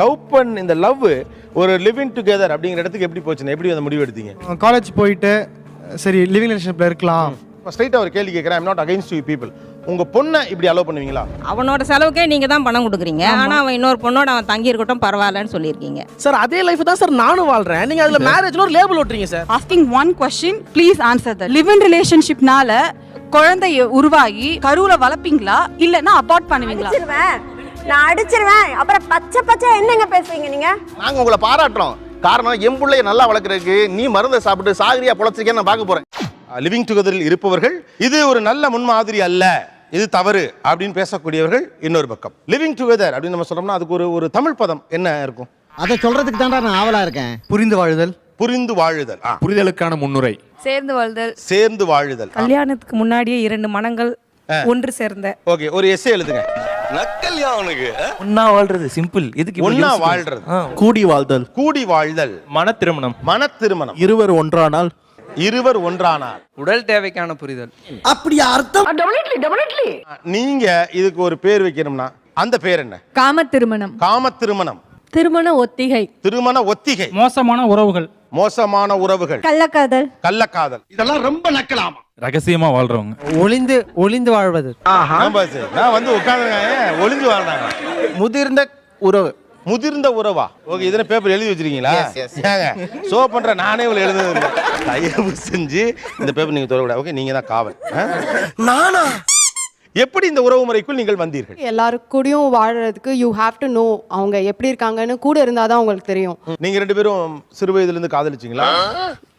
Love பண்ண இந்த love ஒரு லிவிங் டுகெதர் அப்படிங்கிற இடத்துக்கு எப்படி போச்சுன்னு? எப்படி அந்த முடிவு எடுத்தீங்க? காலேஜ் போயிட்டு சரி லிவிங் ரிலேஷன்ஷிப்பில் இருக்கலாம். ஸ்ட்ரைட்டாக ஒரு கேள்வி கேட்குறேன் I'm not against you people உங்கள் பொண்ணை இப்படி அலோவ் பண்ணுவீங்களா? அவனோட செலவுக்கே நீங்க தான் பணம் கொடுக்குறீங்க. ஆனா அவன் இன்னொரு பொண்ணோட அவன் தங்கி இருக்கட்டும் பரவாயில்லன்னு சொல்லியிருக்கீங்க. சார் அதே லைஃப் தான் சார் நானும் வாழ்றேன். நீங்க அதுல மேரேஜ்ல ஒரு label ஓட்டுறீங்க sir asking one question please answer that. Live in relationshipனால குழந்தை உருவாகி கருவுல வளர்ப்பீங்களா? இல்லனா அபார்ட் பண்ணுவீங்களா? நான் அடிச்சிருவேன். அப்புறம் பச்சை பச்சை என்னங்க பேசுறீங்க நீங்க? நாங்க உங்களை பாராட்டுறோம். காரணம் என் பிள்ளைய நல்லா வளர்க்கறதுக்கு நீ மருந்தை சாப்பிட்டு சாகரியா பொழைச்சிருக்கேன்னு நான் பார்க்க போறேன். லிவிங் டுகெதரில் இருப்பவர்கள் இது ஒரு நல்ல முன்மாதிரி அல்ல. இது தவறு அப்படின்னு பேசக்கூடியவர்கள் இன்னொரு பக்கம். லிவிங் டுகெதர் அப்படின்னு நம்ம சொன்னோம்னா அதுக்கு ஒரு ஒரு தமிழ் பதம் என்ன இருக்கும்? அதை சொல்றதுக்கு தான்டா நான் ஆவலா இருக்கேன். புரிந்து வாழுதல். புரிந்து வாழுதல் புரிதலுக்கான முன்னுரை. சேர்ந்து வாழ்தல். சேர்ந்து வாழுதல் கல்யாணத்துக்கு முன்னாடியே இரண்டு மனங்கள் ஒன்று சேர்ந்த. ஓகே ஒரு எஸ்ஸே எழுதுங்க. ஒன்னா வாழ்றது சிம்பிள் எதுக்கு ஒன்னா வாழ்றது. கூடி வாழ்தல். கூடி வாழ்தல். மன திருமணம் மன திருமணம் இருவர் ஒன்றானால்? இருவர் ஒன்றானார் உடல் தேவைக்கான புரிதல். அப்படி அர்த்தம்? நீங்க இதுக்கு ஒரு பேர் வைக்கணும்னா அந்த பேர் என்ன? காம திருமணம் காம திருமணம் திருமண ஒத்திகை. திருமண ஒத்திகை. மோசமான உறவுகள். மோசமான உறவுகள். கள்ளக்காதல். கள்ளக்காதல். இதெல்லாம் ரொம்ப நக்கலாமா? ரகசியமா வாழ்றவங்க. ஒளிந்து ஒளிந்து வாழ்வது. நான் வந்து உட்காந்துருக்கேன் ஒளிஞ்சு வாழ்றாங்க. முதிர்ந்த உறவு. முதிர்ந்த உறவா? ஓகே இதனை பேப்பர் எழுதி வச்சிருக்கீங்களா? ஏங்க ஷோ பண்ற நானே இவ்வளவு எழுதுனது. தயவு செஞ்சு இந்த பேப்பர் நீங்க தொடக்கூடாது ஓகே நீங்க தான் காவல்? நானா? எப்படி இந்த உறவு முறைக்குள் நீங்கள் வந்தீர்கள்? எல்லாரும் கூடயும் வாழறதுக்கு யூ ஹேவ் டு நோ அவங்க எப்படி இருக்காங்கன்னு கூட இருந்தாதான் உங்களுக்கு தெரியும். நீங்க ரெண்டு பேரும் சிறு வயதுல இருந்து காதலிச்சீங்களா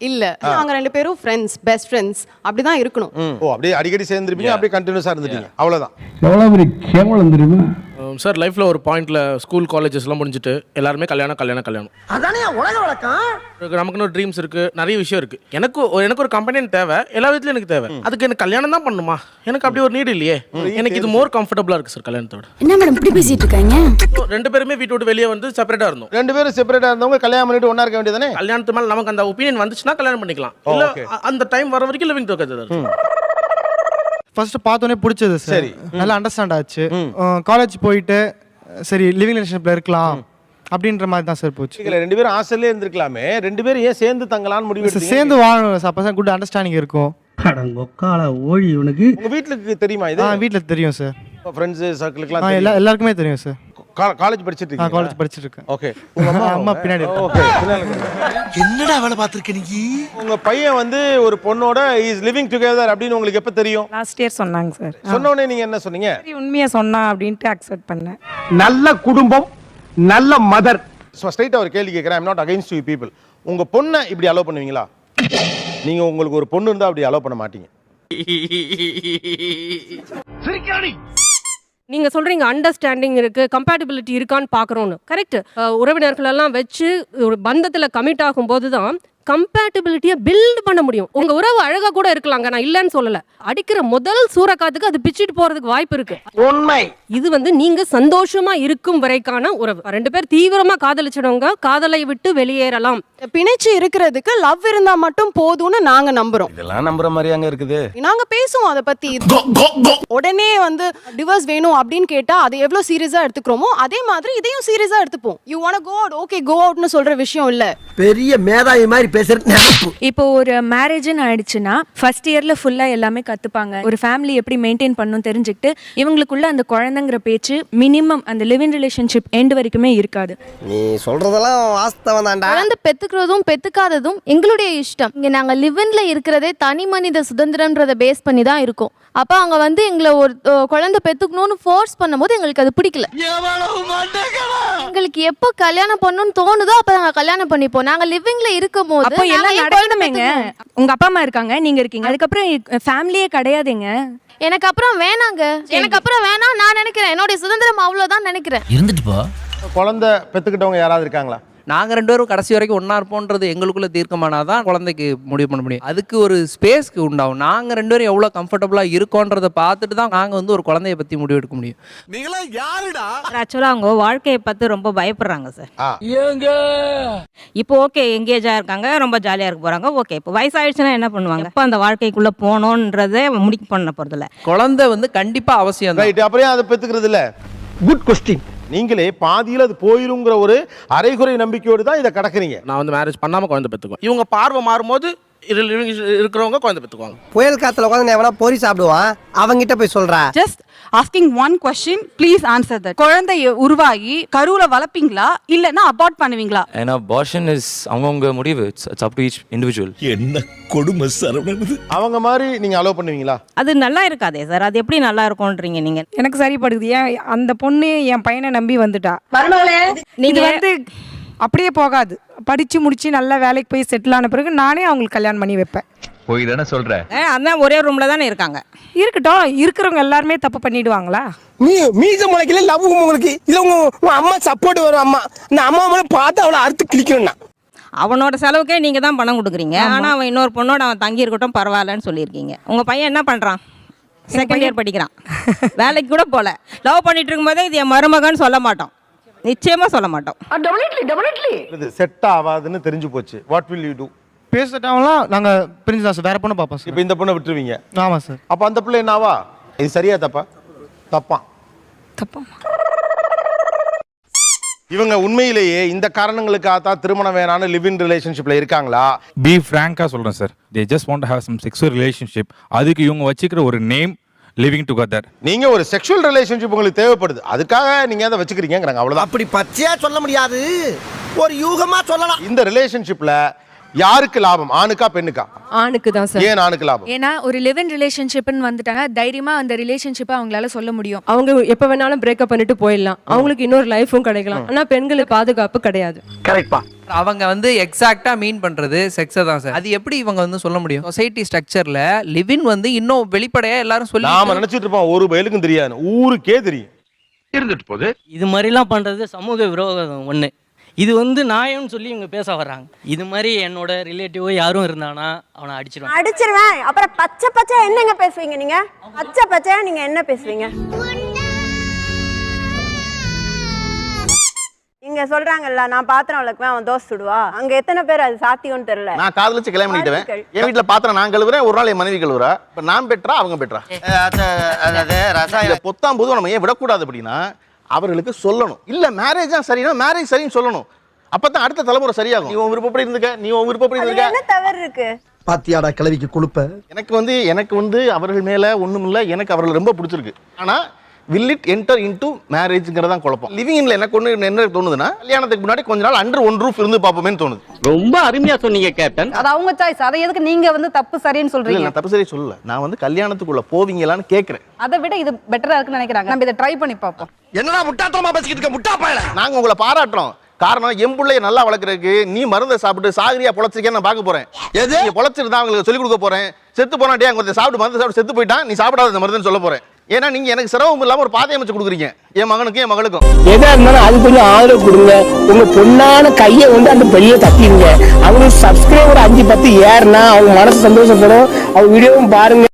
இல்ல நாங்க ரெண்டு பேரும் ஃப்ரெண்ட்ஸ் பெஸ்ட் ஃப்ரெண்ட்ஸ் அப்படிதான் இருக்கணும். ஓ அப்படியே அடிக்கடி சேர்ந்துருப்பீங்க அப்படியே கண்டினியூஸா இருந்துட்டீங்க. அவ்வளவுதான். எவ்வளவு பெரிய கேவலம் தெரியுமா? சார் லைஃப்ல ஒரு பாயிண்ட்ல ஸ்கூல் காலேஜஸ்லாம் முடிஞ்சிட்டு எல்லாருமே கல்யாணம் கல்யாணம் கல்யாணம். அதானே உலக வழக்கம்? நமக்குன்னு ஒரு ட்ரீம்ஸ் இருக்கு நிறைய விஷயம் இருக்கு. எனக்கு ஒரு- எனக்கு ஒரு கம்பெனி தேவை எல்லா விதத்துலயும் எனக்கு தேவை. அதுக்கு எனக்கு கல்யாணம் தான் பண்ணுமா? எனக்கு அப்படி ஒரு நீடு இல்லையே. எனக்கு இது மோர் கம்ஃபர்டபுளா இருக்கு சார் கல்யாணத்தோட. என்ன மேடம் இப்படி பேசிட்டு இருக்காங்க? ரெண்டு பேருமே வீட்டு விட்டு வெளியே வந்து செப்பரேட்டா இருந்தோம். ரெண்டு பேரும் செப்பரேட்டா இருந்தவங்க கல்யாணம் பண்ணிட்டு ஒண்ணா இருக்க வேண்டியதானே கல்யாணத்து மேல நமக்கு அந்த ஒப்பீனியன் வந்துச்சுன்னா கல்யாணம் பண்ணிக்கலாம். அந்த டைம் வர வரைக்கும் லிவிங் டுகெதர் ஃபர்ஸ்ட் பார்த்தோன்னே பிடிச்சது சார் சரி. நல்லா அண்டர்ஸ்டாண்ட் ஆச்சு. காலேஜ் போயிட்டு சரி லிவிங் ரிலேஷன்ஷிப்பில் இருக்கலாம். அப்படின்ற மாதிரி தான் சார் போச்சு. இதுல ரெண்டு பேரும் ஆசையிலே இருந்திருக்கலாமே. ரெண்டு பேரும் ஏன் சேர்ந்து தங்கலாம்னு முடிவு? சேர்ந்து வாழணும் சார் அப்போ தான் குட் அண்டர்ஸ்டாண்டிங் இருக்கும். அடங்கொக்கால ஓழி இவனுக்கு. உங்க வீட்டுக்கு தெரியுமா இது? ஆ வீட்டில் தெரியும் சார் ஃப்ரெண்ட்ஸ் சர்க்கிளுக்குலாம் எல்லா எல்லாருக்குமே தெரியும் சார் காலேஜ் படிச்சிட்டு இருக்கீங்க காலேஜ் படிச்சுட்டு இருக்கேன் ஓகே உங்க அம்மா அம்மா பின்னாடி. ஓகே. என்னடா வேலை பார்த்திருக்க நீ? உங்க பையன் வந்து ஒரு பொண்ணோட இஸ் லிவிங் டுகெதர் அப்படின்னு உங்களுக்கு எப்ப தெரியும்? லாஸ்ட் இயர் சொன்னாங்க சார் சொன்ன உடனே நீங்க என்ன சொன்னீங்க? சரி உண்மையா சொன்னா அப்படின்ட்டு அக்செப்ட் பண்ணேன். நல்ல குடும்பம் நல்ல மதர் ஸ்ட்ரைட்டா ஒரு கேள்வி கேட்குறேன் I'm not against you people உங்க பொண்ணை இப்படி அலோவ் பண்ணுவீங்களா? நீங்க உங்களுக்கு ஒரு பொண்ணு இருந்தா அப்படி அலோவ் பண்ண மாட்டீங்க. நீங்கள் சொல்கிறீங்க அண்டர்ஸ்டாண்டிங் இருக்கு கம்பேட்டபிலிட்டி இருக்கான்னு பார்க்குறோன்னு கரெக்ட் உறவினர்களெல்லாம் வச்சு ஒரு பந்தத்தில் கமிட் ஆகும்போது தான் கம்பேட்டபிலிட்டியை பில்ட் பண்ண முடியும். உங்க உறவு அழகா கூட இருக்கலாங்க. நான் இல்லைன்னு சொல்லல. அடிக்கிற முதல் சூறக்காத்துக்கு அது பிச்சிட்டு போறதுக்கு வாய்ப்பு இருக்கு. உண்மை. இது வந்து நீங்க சந்தோஷமா இருக்கும் வரைக்கான உறவு. ரெண்டு பேர் தீவிரமா காதலிச்சவங்க காதலை விட்டு வெளியேறலாம். பிணைச்சு இருக்கிறதுக்கு லவ் இருந்தா மட்டும் போதும்னு நாங்க நம்புறோம். இதெல்லாம் நம்புற மாதிரி அங்க இருக்குது. நாங்க பேசுவோம் அதை பத்தி. உடனே வந்து டிவோர்ஸ் வேணும் அப்படின்னு கேட்டா அதை எவ்வளவு சீரியஸா எடுத்துக்கிறோமோ அதே மாதிரி இதையும் சீரியஸா எடுத்துப்போம். You want go out okay go அவுட்னு சொல்ற விஷயம் இல்ல. பெரிய மேதாவி மாதிரி பேசுறது நினைப்பு. இப்போ ஒரு மேரேஜ்னு ஆயிடுச்சுன்னா ஃபர்ஸ்ட் இயர்ல ஃபுல்லா எல்லாமே கத்துப்பாங்க. ஒரு ஃபேமிலி எப்படி மெயின்டைன் பண்ணணும் தெரிஞ்சுக்கிட்டு இவங்களுக்குள்ள அந்த குழந்தைங்கிற பேச்சு மினிமம் அந்த லிவிங் ரிலேஷன்ஷிப் எண்ட் வரைக்குமே இருக்காது. நீ சொல்றதெல்லாம் வாஸ்தவம் தான்டா குழந்தை பெத்துக்கிறதும் பெத்துக்காததும் எங்களுடைய இஷ்டம். இங்க நாங்க லிவன்ல இருக்கிறதே தனி மனித சுதந்திரம்ன்றத பேஸ் பண்ணி தான் இருக்கோம். அப்ப அங்க வந்து எங்களை ஒரு குழந்தை பெத்துக்கணும்னு ஃபோர்ஸ் பண்ணும்போது எங்களுக்கு அது பிடிக்கல. எங்களுக்கு எப்போ கல்யாணம் பண்ணணும்னு தோணுதோ அப்ப நாங்க கல்யாணம் பண்ணிப்போம். நாங்க லிவிங்ல இருக்கும் போது அப்போ எல்லாம் நடக்கணுமேங்க? உங்க அப்பா அம்மா இருக்காங்க நீங்க இருக்கீங்க. அதுக்கப்புறம் ஃபேமிலியே கிடையாதுங்க. எனக்கு அப்புறம் வேணாங்க. எனக்கு அப்புறம் வேணாம் நான் நினைக்கிறேன். என்னுடைய சுதந்திரம் அவ்வளவுதான் நினைக்கிறேன். இருந்துட்டு போ குழந்தை பெத்துக்கிட்டவங்க யாராவது இருக்காங்களா? நாங்க ரெண்டு பேரும் கடைசி வரைக்கும் ஒண்ணா இருப்போம்ன்றது எங்களுக்குள்ள தீர்க்கமானாதான் குழந்தைக்கு முடிவு பண்ண முடியும். அதுக்கு ஒரு ஸ்பேஸ்க்கு உண்டாகும். நாங்க ரெண்டு பேரும் எவ்வளவு கம்ஃபர்டபுளா இருக்கோன்றத பார்த்துட்டு தான் நாங்க வந்து ஒரு குழந்தைய பத்தி முடிவு எடுக்க முடியும். நீங்களா யாருடா? ஆக்சுவலாக அவங்க வாழ்க்கையை பார்த்து ரொம்ப பயப்படுறாங்க சார். ஆ. இப்போ ஓகே எங்கேஜாக இருக்காங்க ரொம்ப ஜாலியாக இருக்க போகிறாங்க ஓகே இப்போ வயசாயிடுச்சுன்னா என்ன பண்ணுவாங்க? இப்போ அந்த வாழ்க்கைக்குள்ளே போகணுன்றதை முடிக்க பண்ண போகிறதில்ல குழந்தை வந்து கண்டிப்பா அவசியம் தான் ரைட் அப்புறம் அதை பெத்துக்கிறது இல்ல குட் கொஸ்டின் நீங்களே பாதியில் அது போயிருங்கிற ஒரு அரைகுறை நம்பிக்கையோடு தான் இதை கடக்குறீங்க. நான் வந்து மேரேஜ் பண்ணாம குழந்தை பெற்றுக்குவேன். இவங்க பார்வை மாறும்போது இருக்கிறவங்க குழந்தை பெற்றுக்குவாங்க. புயல் காத்துல உட்காந்து எவனா பொறி சாப்பிடுவான்? அவங்கிட்ட போய் சொல்றா. Just asking one question please answer that குழந்தை உருவாகி கருவுல வளர்ப்பீங்களா? இல்லனா அபார்ட் பண்ணுவீங்களா? ஏன்னா அபார்ஷன் இஸ் அவங்கவுங்க முடிவு. It's up to each individual என்ன கொடுமை சரவணன் அவங்க மாதிரி நீங்கள் அலோவ் பண்ணுவீங்களா? அது நல்லா இருக்காதே சார். அது எப்படி நல்லா இருக்கும்ன்றீங்க நீங்க? எனக்கு சரிப்படுது. ஏன் அந்த பொண்ணு என் பையனை நம்பி வந்துட்டா. நீங்க வந்து அப்படியே போகாது. படிச்சு முடிச்சு நல்ல வேலைக்கு போய் செட்டில் ஆன பிறகு நானே அவங்களுக்கு கல்யாணம் பண்ணி வைப்பேன். போய் தானே சொல்ற அதான் ஒரே ரூம்ல தானே இருக்காங்க. இருக்கட்டும் இருக்கிறவங்க எல்லாருமே தப்பு பண்ணிடுவாங்களா? நீ மீச முளைக்கல லவ் உங்களுக்கு. இல்ல உங்க உங்க அம்மா சப்போர்ட் வரும் அம்மா. இந்த அம்மா மேல பார்த்து அவளை அறுத்து கிளிக்கணும்னா அவனோட செலவுக்கே நீங்க தான் பணம் கொடுக்குறீங்க. ஆனா அவன் இன்னொரு பொண்ணோட அவன் தங்கி இருக்கட்டும் பரவாயில்லன்னு சொல்லியிருக்கீங்க. உங்க பையன் என்ன பண்றான்? செகண்ட் இயர் படிக்கிறான். வேலைக்கு கூட போல. லவ் பண்ணிட்டு இருக்கும்போதே இது என் மருமகன்னு சொல்ல மாட்டோம். நிச்சயமா சொல்ல மாட்டோம். இது செட் ஆகாதுன்னு தெரிஞ்சு போச்சு. வாட் வில் யூ டூ பேசிட்டாங்களாம் நாங்கள் பிரிஞ்சு தான் சார் வேற பொண்ணு பார்ப்போம் சார். இப்போ இந்த பொண்ணை விட்டுருவீங்க. ஆமாம் சார். அப்போ அந்த பிள்ளை என்னவா? இது சரியா தப்பா? தப்பா. தப்பா இவங்க உண்மையிலேயே இந்த காரணங்களுக்காக தான் திருமணம் வேணான்னு லிவ் இன் ரிலேஷன்ஷிப்ல இருக்காங்களா? பி ஃப்ராங்கா சொல்றேன் sir they just want have some sexual relationship அதுக்கு இவங்க வச்சுக்கிற ஒரு நேம் லிவிங் டுகெதர் நீங்க ஒரு செக்ஷுவல் ரிலேஷன்ஷிப் உங்களுக்கு தேவைப்படுது. அதுக்காக நீங்க அதை வச்சுக்கிறீங்கிறாங்க அவ்வளவுதான். அப்படி பச்சையா சொல்ல முடியாது. ஒரு யூகமா சொல்லலாம். இந்த ரிலேஷன்ஷிப்ல யாருக்கு லாபம்? ஆணுக்கா பெண்ணுக்கா? ஆணுக்கு தான் ஏன் ஆணுக்கு லாபம்? ஏன்னா ஒரு லிவ் இன் ரிலேஷன்ஷிப்னு வந்துட்டாங்க. தைரியமா அந்த ரிலேஷன்ஷிப்பை அவங்களால சொல்ல முடியும். அவங்க எப்ப வேணாலும் பிரேக்கப் பண்ணிட்டு போயிடலாம். அவங்களுக்கு இன்னொரு லைஃபும் கிடைக்கலாம். ஆனா பெண்களுக்கு பாதுகாப்பு கிடையாது. கரெக்ட்பா அவங்க வந்து எக்ஸாக்டா மீன் பண்றது செக்ஸை தான் சார் அது எப்படி இவங்க வந்து சொல்ல முடியும்? சொசைட்டி ஸ்ட்ரக்சர்ல லிவின் வந்து இன்னும் வெளிப்படையா எல்லாரும் சொல்லி நாம நினைச்சிட்டு இருப்போம் ஒரு பயலுக்கும் தெரியாது. ஊருக்கே தெரியும். இருந்துட்டு போகுது. இது மாதிரிலாம் பண்றது சமூக விரோதம் ஒண்ணு. இது வந்து நியாயம்னு சொல்லி இவங்க பேச வர்றாங்க. இது மாதிரி என்னோட ரிலேட்டிவோ யாரும் இருந்தானா அவனை அடிச்சிருவான். அடிச்சிருவேன். அப்புறம் பச்சை பச்சை என்னங்க பேசுவீங்க நீங்க? பச்சை பச்சையா நீங்க என்ன பேசுவீங்க? இங்க சொல்றாங்கல்ல நான் பாத்திரம் விளக்குவேன் அவன் தோசை சுடுவா. அங்க எத்தனை பேர் அது சாத்தியம்னு தெரியல. நான் காதலிச்சு கல்யாணம் பண்ணிட்டேன் என் வீட்டுல பாத்திரம் நான் கழுவுறேன் ஒரு நாள் என் மனைவி கழுவுறா. இப்ப நான் பெற்றா அவங்க பெற்றா. இதை பொத்தாம் போது நம்ம ஏன் விடக்கூடாது அப்படின்னா அவர்களுக்கு சொல்லணும். இல்ல மேரேஜ் தான் சரினா மேரேஜ் சரின்னு சொல்லணும். அப்பதான் அடுத்த தலைமுறை சரியாகும். நீ உன் விருப்பப்படி இருந்துக்க நீ உன் விருப்பப்படி இருந்துக்க. தவறு இருக்கு? பாத்தியாடா கிளவிக்கு கொழுப்ப? எனக்கு வந்து எனக்கு வந்து அவர்கள் மேல ஒண்ணும் இல்ல எனக்கு அவர்கள் ரொம்ப பிடிச்சிருக்கு. ஆனா வில் இட் என்டர் இன்டு மேரேஜ்ங்கிறதான் குழப்பம். லிவிங் இன்ல எனக்கு ஒண்ணு என்ன தோணுதுன்னா கல்யாணத்துக்கு முன்னாடி கொஞ்ச நாள் அண்டர் ஒன் ரூஃப் இருந்து பார்ப்போமேன்னு தோணுது. ரொம்ப அருமையா சொன்னீங்க கேப்டன் அது அவங்க சாய்ஸ் அதை எதுக்கு நீங்க வந்து தப்பு சரின்னு இல்ல சொல்றீங்க? நான் தப்பு சரி சொல்லல. நான் வந்து கல்யாணத்துக்குள்ள போவீங்களான்னு கேக்குறேன். அதை விட இது பெட்டரா இருக்குன்னு நினைக்கிறாங்க. நம்ம இதை ட்ரை பண்ணி பார்ப்போம். என்னடா முட்டாத்தனமா பேசிக்கிட்டு இருக்க? முட்டா பயல. நாங்க உங்களை பாராட்டுறோம். காரணம் என் பிள்ளைய நல்லா வளர்க்கறதுக்கு நீ மருந்தை சாப்பிட்டு சாகரியா பொழைச்சிருக்கேன்னு நான் பார்க்க போறேன். எது? நீ பொழைச்சிருந்தா அவங்களுக்கு சொல்லிக் கொடுக்க போறேன். செத்து போனா டே அங்க சாப்பிட்டு மருந்து சாப்பிட்டு செத்து போயிட்டான். நீ சாப்பிடாத மருந்துன்னு சொல்ல போறேன். ஏன்னா நீங்க எனக்கு சிரமம் இல்லாம ஒரு பாதை அமைச்சு கொடுக்குறீங்க. என் மகனுக்கும் என் மகளுக்கும். எதா இருந்தாலும் அது கொஞ்சம் ஆதரவு கொடுங்க. உங்க பொண்ணான கையை வந்து அந்த பெரிய தட்டிடுங்க. அவங்க சப்ஸ்கிரைபர் அஞ்சு பத்து ஏறுனா அவங்க மனசு சந்தோஷப்படும். அவங்க வீடியோவும் பாருங்க.